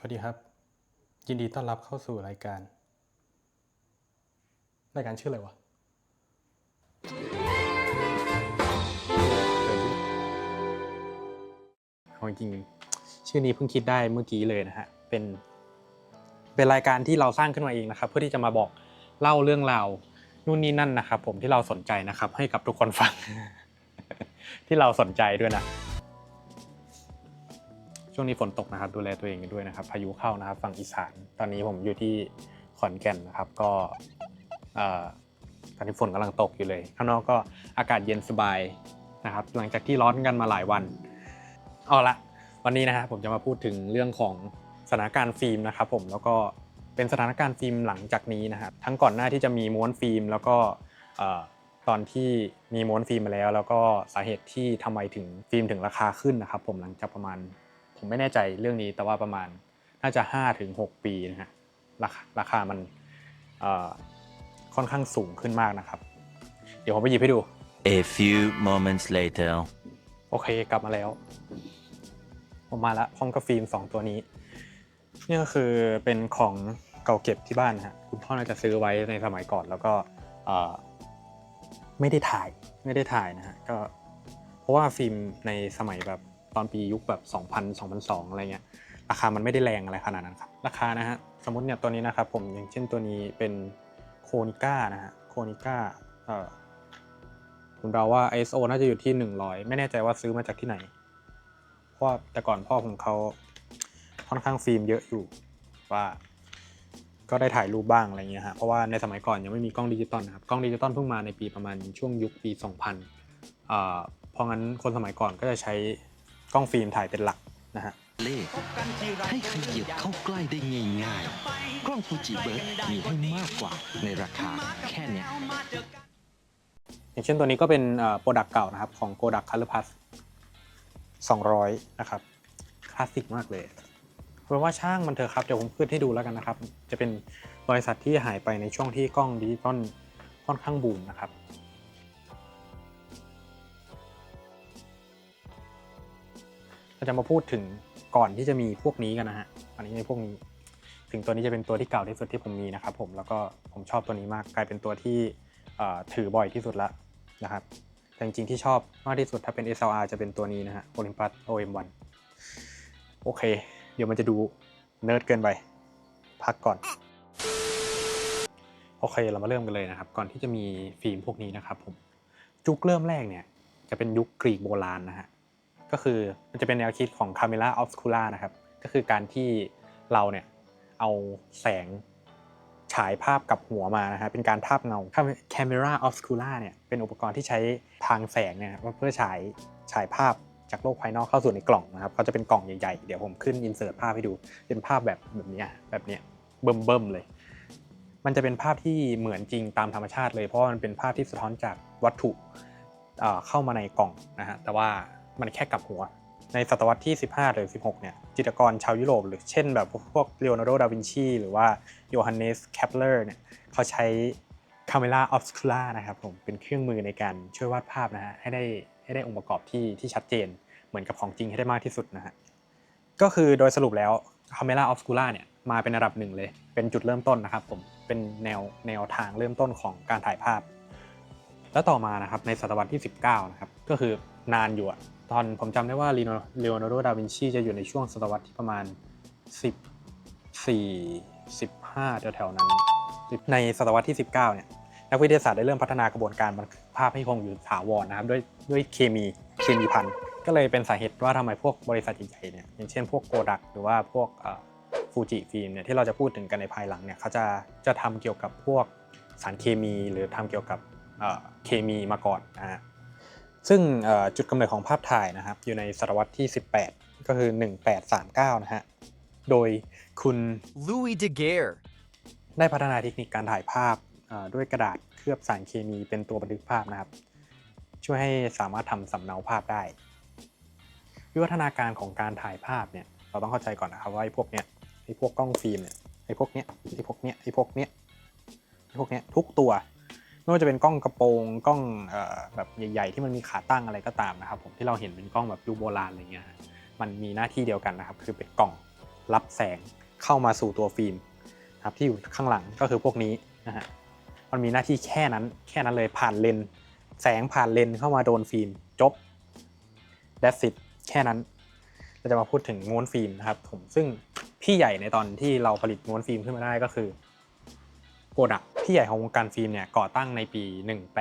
สวัสดีครับ ยินดีต้อนรับเข้าสู่รายการ รายการชื่ออะไรวะเอาจริงๆชื่อนี้เพิ่งคิดได้เมื่อกี้เลยนะฮะเป็น เป็นรายการที่เราสร้างขึ้นมาเองนะครับ เพื่อที่จะมาบอกเล่าเรื่องราวนู่นนี่นั่นนะครับ ผมที่เราสนใจนะครับ ให้กับทุกคนฟัง ที่เราสนใจด้วยนะ ช่วงนี้ฝนตกนะครับดูแลตัวเองกันด้วยนะครับ พายุเข้านะครับฝั่งอีสาน ตอนนี้ผมอยู่ที่ขอนแก่นนะครับก็ตอนนี้ฝนกำลังตกอยู่เลย ข้างนอกก็อากาศเย็นสบายนะครับ หลังจากที่ร้อนกันมาหลายวันเอาละวันนี้นะครับผมจะมาพูดถึงเรื่องของสถานการณ์ฟิล์มนะครับ ผมแล้วก็เป็นสถานการณ์ฟิล์มหลังจากนี้นะครับทั้งก่อนหน้าที่จะมีม้วนฟิล์ม แล้วก็ตอนที่มีม้วนฟิล์มมาแล้ว แล้วก็สาเหตุที่ทำไมถึงฟิล์มถึงราคาขึ้นนะครับ ผมหลังจากประมาณ ผมไม่แน่ใจเรื่องนี้แต่ว่าประมาณน่าจะ5ถึง6ปีนะฮะราคาราคามันเอ่อค่อนข้างสูงขึ้นมากนะครับ เดี๋ยวผมไปหยิบให้ดู A few moments later. โอเคกลับมาแล้ว ผมมาแล้วพร้อมกับฟิล์มสองตัวนี้นี่ก็คือเป็นของเก่าเก็บที่บ้านนะฮะคุณพ่อน่าจะซื้อไว้ในสมัยก่อน แล้วก็เอ่อไม่ได้ถ่ายไม่ได้ถ่ายนะฮะก็เพราะว่าฟิล์มในสมัยแบบ ตอนปียุคแบบ 2000 2002 อะไรเงี้ยราคามันไม่ได้แรงอะไรขนาดนั้นครับราคานะฮะสมมติเนี่ยตัวนี้นะครับผมอย่างเช่นตัวนี้เป็นโคนิก้านะฮะโคนิก้าเอ่อผมเดาว่า ISO น่าจะอยู่ที่ 100 ไม่แน่ใจว่าซื้อมาจากที่ไหน เพราะแต่ก่อนพ่อผมเขาค่อนข้างฟิล์มเยอะอยู่ว่า ก็ได้ถ่ายรูปบ้างอะไรเงี้ยฮะเพราะว่าในสมัยก่อนยังไม่มีกล้องดิจิตอลนะครับกล้องดิจิตอลเพิ่งมาในปีประมาณช่วงยุคปี 2000อ่าเพราะงั้นคนสมัยก่อนก็จะใช้ กล้องฟิล์มถ่ายเป็นหลักนะฮะเลขให้ขยับเข้าใกล้ได้ง่ายๆ กล้องฟูจิเบิร์ดมีให้มากกว่าในราคาแค่เนี้ยอย่างเช่นตัวนี้ก็เป็นโปรดักต์เก่านะครับ ของ g o d a k Color Plus 200 นะครับ คลาสสิกมากเลยเพราะว่าช่างมันเถอะครับ เดี๋ยวผมขึ้นให้ดูแล้วกันนะครับ จะเป็นบริษัทที่หายไปในช่วงที่กล้องดิจิตอลค่อนข้างบูมนะครับ เราจะมาพูดถึงก่อนที่จะมีพวกนี้กันนะฮะ อันนี้ในพวกนี้ ถึงตัวนี้จะเป็นตัวที่เก่าที่สุดที่ผมมีนะครับผม แล้วก็ผมชอบตัวนี้มาก กลายเป็นตัวที่ถือบ่อยที่สุดละนะครับ แต่จริงๆที่ชอบมากที่สุดถ้าเป็น SLR จะเป็นตัวนี้นะฮะ Olympus OM1 โอเค เดี๋ยวมันจะดูเนิร์ดเกินไป พักก่อน โอเค เรามาเริ่มกันเลยนะครับ ก่อนที่จะมีฟิล์มพวกนี้นะครับผมยุคเริ่มแรกเนี่ย จะเป็นยุคกรีกโบราณนะฮะ ก็คือมันจะเป็นแนวคิดของ Camera Obscura นะครับ ก็คือการที่เราเนี่ยเอาแสงฉายภาพกับหัวมานะฮะเป็นการทาบเงา Camera Obscura เนี่ยเป็นอุปกรณ์ที่ใช้ทางแสงเนี่ยเพื่อฉายฉายภาพจากโลกภายนอกเข้าสู่ในกล่องนะครับเขาจะเป็นกล่องใหญ่ๆ เดี๋ยวผมขึ้นอินเสิร์ตภาพให้ดู เป็นภาพแบบแบบนี้แบบเนี้ยเบิ่มๆเลย มันจะเป็นภาพที่เหมือนจริงตามธรรมชาติเลยเพราะมันเป็นภาพที่สะท้อนจากวัตถุเข้ามาในกล่องนะฮะแต่ว่า มันแค่กลับหัว ในศตวรรษที่ 15 หรือ 16 เนี่ย จิตรกรชาวยุโรป หรือเช่นแบบพวกเลโอนาร์โด ดาวินชี หรือว่าโยฮันเนสแคปเลอร์เนี่ยเขาใช้ Camera Obscura นะครับผมเป็นเครื่องมือในการช่วยวาดภาพนะฮะให้ได้ให้ได้องค์ประกอบที่ที่ชัดเจน เหมือนกับของจริงให้ได้มากที่สุดนะฮะก็คือโดยสรุปแล้ว Camera Obscura เนี่ยมาเป็นระดับหนึ่งเลย เป็นจุดเริ่มต้นนะครับผมเป็นแนวแนวทางเริ่มต้นของการถ่ายภาพ แล้วต่อมานะครับในศตวรรษที่ 19 นะครับก็คือนานอยู่อะ ตอนผมจำได้ว่าลีโอนาร์โด ดาวินชีจะอยู่ในช่วงศตวรรษที่ประมาณ 14 15แถวๆนั้น ในศตวรรษที่ 19 เนี่ย นักวิทยาศาสตร์ได้เริ่มพัฒนากระบวนการบันทึกภาพให้คงอยู่ถาวรนะครับด้วยด้วยเคมีเคมีพันธุ์ก็เลยเป็นสาเหตุว่าทำไมพวกบริษัทใหญ่ๆเนี่ยอย่างเช่นพวกโกดักหรือว่าพวกฟูจิฟิล์มเนี่ยที่เราจะพูดถึงกันในภายหลังเนี่ยเขาจะจะทำเกี่ยวกับพวกสารเคมีหรือทำเกี่ยวกับเคมีมาก่อนนะฮะ ซึ่งเอ่อจุดกำเนิดของภาพถ่ายนะครับ อยู่ในศตวรรษที่ 18 ก็คือ 1839 นะฮะ โดยคุณ Louis Daguerre. ได้พัฒนาเทคนิคการถ่ายภาพเอ่อด้วยกระดาษเคลือบสารเคมีเป็นตัวบันทึกภาพนะครับ ช่วยให้สามารถทำสำเนาภาพได้วิวัฒนาการของการถ่ายภาพเนี่ยเราต้องเข้าใจก่อนนะครับว่าไอ้พวกเนี้ยไอ้พวกกล้องฟิล์มเนี่ยไอ้พวกเนี้ยไอ้พวกเนี้ยไอ้พวกเนี้ยไอ้พวกเนี้ยทุกตัว ไม่ว่าจะเป็นกล้องกระโปรงกล้องแบบใหญ่ ๆ ที่มันมีขาตั้งอะไรก็ตามนะครับผมที่เราเห็นเป็นกล้องแบบยุคโบราณอะไรเงี้ยมันมีหน้าที่เดียวกันนะครับ คือเป็นกล่องรับแสงเข้ามาสู่ตัวฟิล์มครับที่อยู่ข้างหลังก็คือพวกนี้นะฮะมันมีหน้าที่แค่นั้นแค่นั้นเลยผ่านเลนส์แสงผ่านเลนส์เข้ามาโดนฟิล์มจบ that's it แค่นั้นเราจะมาพูดถึงม้วนฟิล์มนะครับผมซึ่งพี่ใหญ่ในตอนที่เราผลิตม้วนฟิล์มขึ้นมาได้ก็คือโกดัก พี่ใหญ่ของวงการฟิล์มเนี่ยก่อตั้งในปี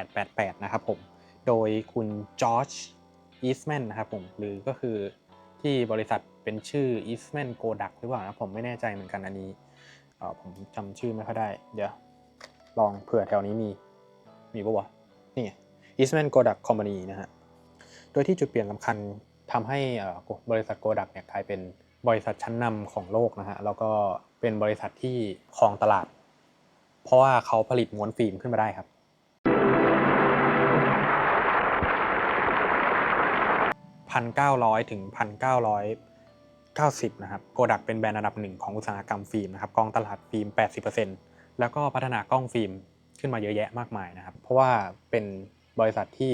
1888 นะครับผม โดยคุณจอร์จอีสแมนนะครับผม หรือก็คือที่บริษัทเป็นชื่ออีสแมนโกดักหรือเปล่านะผมไม่แน่ใจเหมือนกันอันนี้ผมจำชื่อไม่ค่อยได้ เดี๋ยว ลองเผื่อแถวนี้มี มีปะวะ นี่อีสแมนโกดักคอมพานีนะฮะ โดยที่จุดเปลี่ยนสำคัญทำให้บริษัทโกดักเนี่ยกลายเป็นบริษัทชั้นนำของโลกนะฮะ แล้วก็เป็นบริษัทที่ครองตลาด เพราะว่าเขาผลิตม้วนฟิล์มขึ้นมาได้ครับ 1,900 ถึง 1,990 นะครับโกดักเป็นแบรนด์อันดับหนึ่งของอุตสาหกรรมฟิล์มนะครับกองตลาดฟิล์ม 80%แล้วก็พัฒนากล้องฟิล์มขึ้นมาเยอะแยะมากมายนะครับ เพราะว่าเป็นบริษัทที่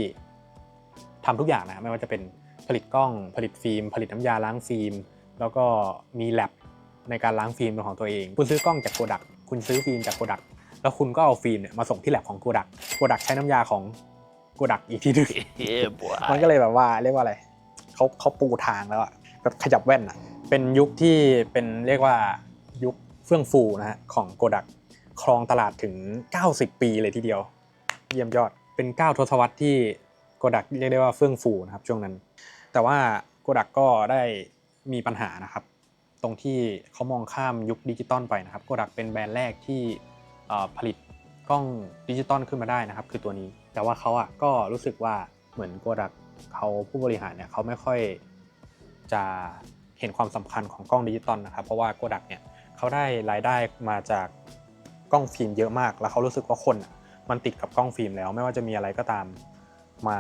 ทำทุกอย่างนะไม่ว่าจะเป็นผลิตกล้องผลิตฟิล์ม ผลิตน้ำยาล้างฟิล์ม แล้วก็มีแลบในการล้างฟิล์มเป็นของตัวเอง คุณซื้อกล้องจากโกดัก คุณซื้อฟิล์มจากโกดัก แล้วคุณก็เอาฟิล์มเนี่ยมาส่งที่แลบของโกดักโกดักใช้น้ำยาของโกดักอีกทีหนึง Yeah, boy. มันก็เลยแบบว่าเรียกว่าอะไรเขาเขาปูทางแล้วอะแบบขยับแว่นอะเป็นยุคที่เป็นเรียกว่ายุคเฟื่องฟูนะฮะของโกดักครองตลาดถึง 90 ปีเลยทีเดียว เยี่ยมยอดเป็น 9 ทศวรรษที่โกดักเรียกได้ว่าเฟื่องฟูนะครับช่วงนั้น แต่ว่าโกดักก็ได้มีปัญหานะครับ ตรงที่เขามองข้ามยุคดิจิตอลไปนะครับโกดักเป็นแบรนด์แรกที่เอ่อ ผลิตกล้องดิจิตอลขึ้นมาได้นะครับ คือตัวนี้ แต่ว่าเขาอะก็รู้สึกว่าเหมือนโกดักเขาผู้บริหารเนี่ยเขาไม่ค่อยจะเห็นความสำคัญของกล้องดิจิตอลนะครับ เพราะว่าโกดักเนี่ยเขาได้รายได้มาจากกล้องฟิล์มเยอะมาก แล้วเขารู้สึกว่าคนมันติดกับกล้องฟิล์มแล้ว ไม่ว่าจะมีอะไรก็ตามมา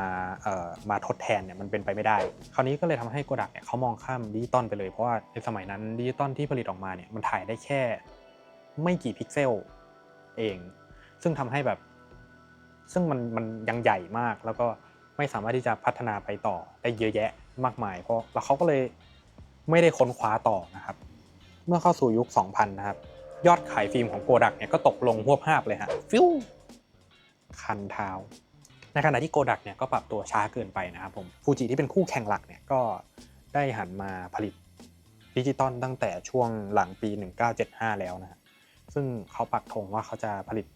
มาทดแทนเนี่ยมันเป็นไปไม่ได้ คราวนี้ก็เลยทำให้โกดักเนี่ยเขามองข้ามดิจิตอลไปเลย เพราะว่าในสมัยนั้นดิจิตอลที่ผลิตออกมาเนี่ยมันถ่ายได้แค่ไม่กี่พิกเซล เอง ซึ่งทำให้แบบ ซึ่งมันมันยังใหญ่มาก แล้วก็ไม่สามารถที่จะพัฒนาไปต่อได้เยอะแยะมากมาย เพราะแล้วเขาก็เลยไม่ได้ค้นคว้าต่อนะครับ เมื่อเข้าสู่ยุค 2000 นะครับ ยอดขายฟิล์มของโกดักเนี่ยก็ตกลงหวบภาพเลยฮะฟิวคันเท้า ในขณะที่โกดักเนี่ยก็ปรับตัวช้าเกินไปนะครับผมฟูจิที่เป็นคู่แข่งหลักเนี่ยก็ได้หันมาผลิตดิจิตอลตั้งแต่ช่วงหลังปี 1975 แล้วนะฮะ ซึ่งเขาปักธงว่าเขาจะผลิต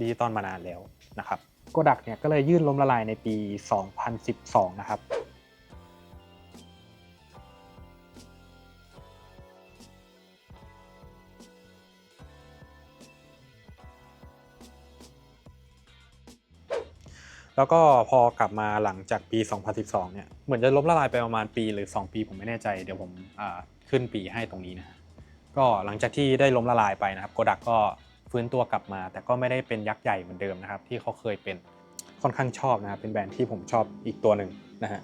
ดิจิตอลมานานแล้วนะครับโกดักเนี่ยก็เลยยื่นล้มละลายในปี 2012 นะครับแล้วก็พอกลับมาหลังจากปี 2012 เนี่ย เหมือนจะล้มละลายไปประมาณปีหรือ 2 ปีผมไม่แน่ใจ เดี๋ยวผมอ่าขึ้นปีให้ตรงนี้นะฮะ ก็หลังจากที่ได้ล้มละลายไปนะครับโกดักก็ฟื้นตัวกลับมา แต่ก็ไม่ได้เป็นยักษ์ใหญ่เหมือนเดิมนะครับ ที่เขาเคยเป็นค่อนข้างชอบนะครับเป็นแบรนด์ที่ผมชอบอีกตัวหนึ่งนะฮะ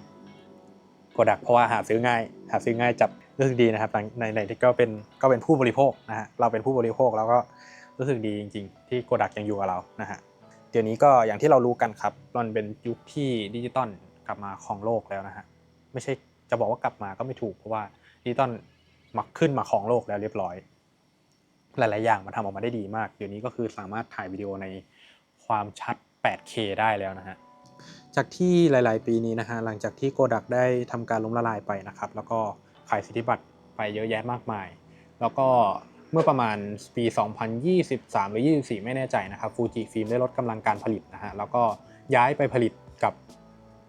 โกดักเพราะว่าหาซื้อง่าย หาซื้อง่ายจับรู้สึกดีนะครับในในที่ก็เป็นก็เป็นผู้บริโภคนะฮะเราเป็นผู้บริโภคแล้วก็รู้สึกดีจริง ๆ ที่โกดักยังอยู่กับเรานะฮะเดี๋ยวนี้ก็อย่างที่เรารู้กันครับมันเป็นยุคที่ดิจิตอลกลับมาครองโลกแล้วนะฮะไม่ใช่จะบอกว่ากลับมาก็ไม่ถูกเพราะว่าดิจิตอล มาขึ้นมาครองโลกแล้วเรียบร้อย หลาย ๆ อย่างมันทำออกมาได้ดีมาก เดี๋ยวนี้ก็คือสามารถถ่ายวิดีโอในความชัด 8K ได้แล้วนะฮะ จากที่หลาย ๆ ปีนี้นะฮะ หลังจากที่โกดักได้ทำการล้มละลายไปนะครับ แล้วก็ขายสิทธิบัตรไปเยอะแยะมากมาย แล้วก็เมื่อประมาณปี 2023 หรือ 24 ไม่แน่ใจนะครับ ฟูจิฟิล์มได้ลดกำลังการผลิตนะฮะ แล้วก็ย้ายไปผลิตกับ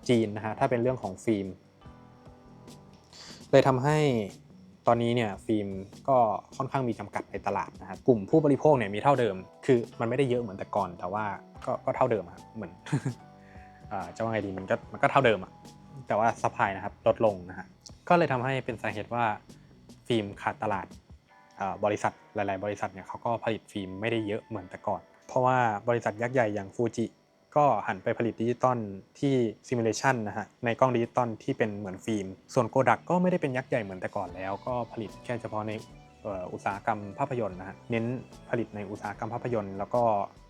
จีนนะฮะ ถ้าเป็นเรื่องของฟิล์ม เลยทำให้ ตอนนี้เนี่ยฟิล์มก็ค่อนข้างมีจำกัดในตลาดนะฮะกลุ่มผู้บริโภคเนี่ยมีเท่าเดิม คือมันไม่ได้เยอะเหมือนแต่ก่อน แต่ว่าก็ก็เท่าเดิมอะเหมือนจะว่าไงดีมันก็มันก็เท่าเดิมอะแต่ว่าซัพพลายนะครับลดลงนะฮะก็เลยทำให้เป็นสาเหตุว่าฟิล์มขาดตลาดบริษัทหลาย ๆ บริษัทเนี่ยเขาก็ผลิตฟิล์มไม่ได้เยอะเหมือนแต่ก่อน เพราะว่าบริษัทยักษ์ใหญ่อย่างฟูจิ ก็หันไปผลิตดิจิตอลที่ซิมูเลชันนะฮะในกล้องดิจิตอลที่เป็นเหมือนฟิล์ม ส่วนโกดักก็ไม่ได้เป็นยักษ์ใหญ่เหมือนแต่ก่อนแล้ว ก็ผลิตแค่เฉพาะในอุตสาหกรรมภาพยนตร์นะฮะเน้นผลิตในอุตสาหกรรมภาพยนตร์ แล้วก็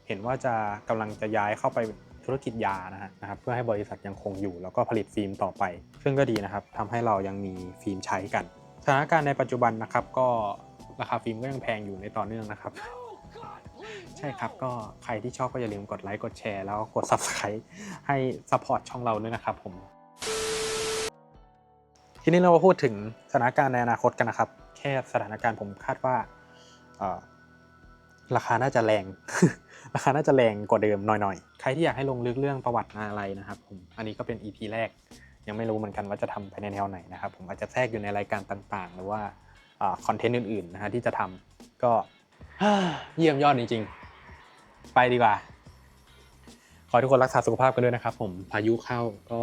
เห็นว่าจะกำลังจะย้ายเข้าไปธุรกิจยานะฮะนะครับเพื่อให้บริษัทยังคงอยู่ แล้วก็ผลิตฟิล์มต่อไป ซึ่งก็ดีนะครับทำให้เรายังมีฟิล์มใช้กันสถานการณ์ในปัจจุบันนะครับก็ราคาฟิล์มก็ยังแพงอยู่ในต่อเนื่องนะครับ ช่ครับ ก็ใครที่ชอบก็อย่าลืมกดไลค์กดแชร์แล้วกด Subscribe ให้ซัพพอร์ตช่องเราด้วยนะครับผม ทีนี้เรามาพูดถึงสถานการณ์ในอนาคตกันนะครับ แค่สถานการณ์ผมคาดว่าราคาน่าจะแรง ราคาน่าจะแรงกว่าเดิมหน่อยๆ ใครที่อยากให้ลงลึกเรื่องประวัติอะไรนะครับผม อันนี้ก็เป็น EP แรก ยังไม่รู้เหมือนกันว่าจะทำไปในแนวไหนนะครับ ผมอาจจะแทรกอยู่ในรายการต่างๆ หรือว่าคอนเทนต์อื่นๆนะฮะที่จะทำก็เยี่ยมยอดจริงๆ ไปดีกว่า ขอให้ทุกคนรักษาสุขภาพกันด้วยนะครับ ผมพายุเข้าก็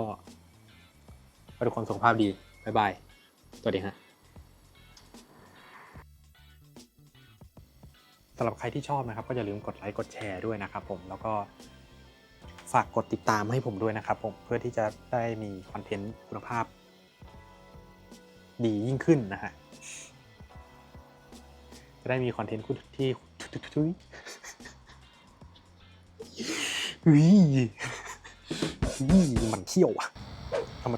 ขอให้ทุกคนสุขภาพดีบ๊ายบายสวัสดีฮะสำหรับใครที่ชอบนะครับ ก็อย่าลืมกดไลค์กดแชร์ด้วยนะครับ ผมแล้วก็ฝากกดติดตามให้ผมด้วยนะครับ ผมเพื่อที่จะได้มีคอนเทนต์คุณภาพ ดียิ่งขึ้นนะฮะจะได้มีคอนเทนต์ที่ ทุยวิมันเที่ยวอะทำไม